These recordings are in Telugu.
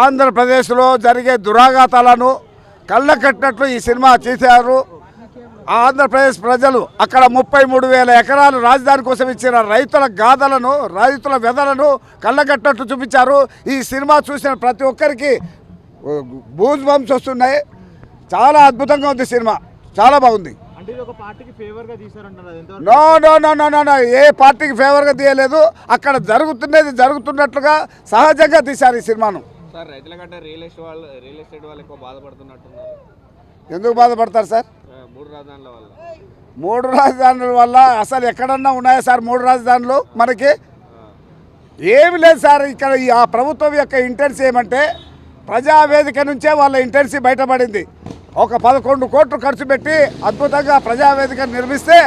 ఆంధ్రప్రదేశ్లో జరిగే దురాఘాతాలను కళ్ళకట్టినట్లు ఈ సినిమా తీశారు. ఆంధ్రప్రదేశ్ ప్రజలు అక్కడ ముప్పై మూడు వేల ఎకరాలు రాజధాని కోసం ఇచ్చిన రైతుల గాథలను రైతుల వెదలను కళ్ళకట్టినట్లు చూపించారు. ఈ సినిమా చూసిన ప్రతి ఒక్కరికి బూజ్ బంప్స్ వస్తున్నాయి. చాలా అద్భుతంగా ఉంది సినిమా. చాలా బాగుంది. No no no no no no. ఏ పార్టీకి ఫేవర్గా తీయలేదు. అక్కడ జరుగుతున్నది జరుగుతున్నట్లుగా సహజంగా తీశారు ఈ సినిమాను. సార్ రైతుల కంటే రియల్ ఎస్టేట్ వాళ్ళు రియల్ ఎస్టేట్ వాళ్ళు ఎక్కువ బాధపడుతున్నట్టున్నారు. ఎందుకు బాధపడతారు సార్? ఆ, మూడు రాజధానుల వల్ల. మూడు రాజధానుల వల్ల అసలు ఎక్కడన్నా ఉన్నాయా సార్ మూడు రాజధానులు మనకి? ఏమి లేదు సార్ ఇక్కడ ఈ ఆ ప్రభుత్వం యొక్క ఇంటెన్సీ ఏమంటే ప్రజావేదిక నుంచే వాళ్ళ ఇంటెన్సీ బయటపడింది. ఒక పదకొండు కోట్లు ఖర్చు పెట్టి అద్భుతంగా ప్రజావేదిక నిర్మిస్తే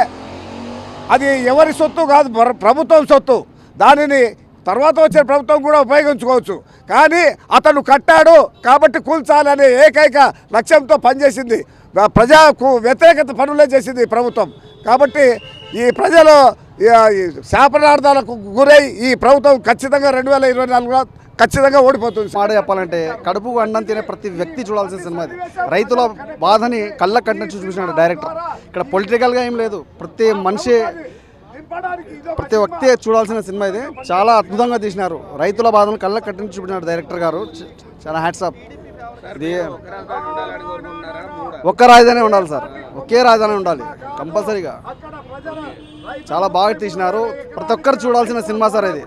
అది ఎవరి సొత్తు కాదు ప్రభుత్వం సొత్తు. దానిని తర్వాత వచ్చే ప్రభుత్వం కూడా ఉపయోగించుకోవచ్చు. కానీ అతను కట్టాడు కాబట్టి కూల్చాలనే ఏకైక లక్ష్యంతో పనిచేసింది. ప్రజాకు ప్రజలకు వ్యతిరేకత పనులే చేసింది ప్రభుత్వం. కాబట్టి ఈ ప్రజలు శాపనార్థాలకు గురై ఈ ప్రభుత్వం ఖచ్చితంగా రెండు వేల ఇరవై నాలుగులో ఖచ్చితంగా ఓడిపోతుంది. మాట చెప్పాలంటే కడుపు అన్నం తినే ప్రతి వ్యక్తి చూడాల్సిన సినిమా ఇది రైతుల బాధని కళ్ళ కట్టినట్టు చూపించినాడు డైరెక్టర్. ఇక్కడ పొలిటికల్గా ఏం లేదు. ప్రతి మనిషి ప్రతి వ్యక్తి చూడాల్సిన సినిమా ఇది. చాలా అద్భుతంగా తీసినారు. రైతుల బాధను కళ్ళ కట్టినట్టు చూపించినాడు డైరెక్టర్ గారు. చాలా హ్యాట్సాప్ ఇది ఒక్క రాజధాని ఉండాలి సార్. ఒకే రాజధాని ఉండాలి. కంపల్సరీగా. చాలా బాగా తీసినారు. ప్రతి ఒక్కరు చూడాల్సిన సినిమా సార్ ఇది.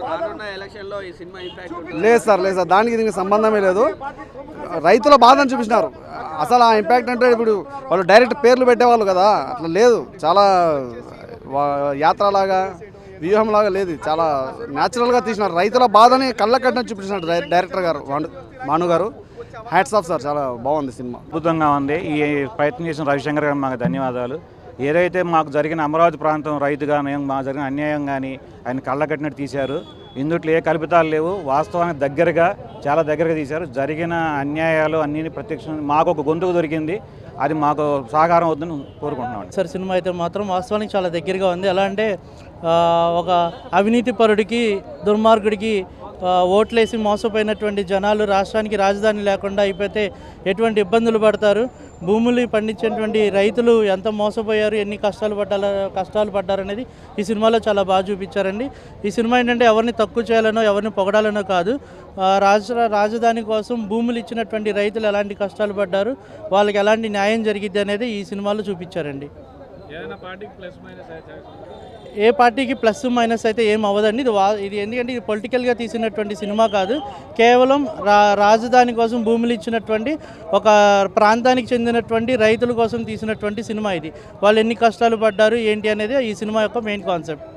లేదు సార్ లేదు సార్. దానికి దీనికి సంబంధమే లేదు. రైతుల బాధను చూపించినారు. అసలు ఆ ఇంపాక్ట్ అంటే ఇప్పుడు వాళ్ళు డైరెక్ట్ పేర్లు పెట్టేవాళ్ళు కదా. అట్లా లేదు. చాలా యాత్రలాగా వ్యూహంలాగా లేదు. చాలా న్యాచురల్గా తీసినారు. రైతుల బాధని కళ్ళ కట్టినట్టు చూపించినారు డైరెక్టర్ గారు భాను గారు. హ్యాట్స్ ఆఫ్ సార్ చాలా బాగుంది సినిమా. అద్భుతంగా ఉంది. ఈ ప్రయత్నం చేసిన రవిశంకర్ గారు మాకు ధన్యవాదాలు. ఏదైతే మాకు జరిగిన అమరావతి ప్రాంతం రైతు కానీ మాకు జరిగిన అన్యాయం కానీ ఆయన కళ్ళకట్టినట్టు తీశారు. ఇందుట్లో ఏ కల్పితాలు లేవు. వాస్తవానికి దగ్గరగా చాలా దగ్గరగా తీశారు. జరిగిన అన్యాయాలు అన్ని ప్రత్యక్షం మాకు ఒక గొంతుకు దొరికింది. అది మాకు సహకారం అవుతుందని కోరుకుంటున్నాం సార్ సినిమా అయితే మాత్రం వాస్తవానికి చాలా దగ్గరగా ఉంది. ఎలా అంటే ఒక అవినీతి పరుడికి దుర్మార్గుడికి ఓట్లేసి మోసపోయినటువంటి జనాలు రాష్ట్రానికి రాజధాని లేకుండా అయిపోతే ఎటువంటి ఇబ్బందులు పడతారు? భూములు పండించేటువంటి రైతులు ఎంత మోసపోయారు? ఎన్ని కష్టాలు పడ్డాల కష్టాలు పడ్డారనేది ఈ సినిమాలో చాలా బాగా చూపించారండి. ఈ సినిమా ఏంటంటే ఎవరిని తక్కువ చేయాలనో ఎవరిని పొగడాలనో కాదు. రాజ రాజధాని కోసం భూములు ఇచ్చినటువంటి రైతులు ఎలాంటి కష్టాలు పడ్డారు? వాళ్ళకి ఎలాంటి న్యాయం జరిగిద్ది అనేది ఈ సినిమాలో చూపించారండి. ఏ పార్టీకి ప్లస్ మైనస్ అయితే ఏం అవ్వదండి. ఇది వా ఇది ఎందుకంటే ఇది పొలిటికల్గా తీసినటువంటి సినిమా కాదు. కేవలం రా రాజధాని కోసం భూములు ఇచ్చినటువంటి ఒక ప్రాంతానికి చెందినటువంటి రైతుల కోసం తీసినటువంటి సినిమా ఇది. వాళ్ళు ఎన్ని కష్టాలు పడ్డారు ఏంటి అనేది ఈ సినిమా యొక్క మెయిన్ కాన్సెప్ట్.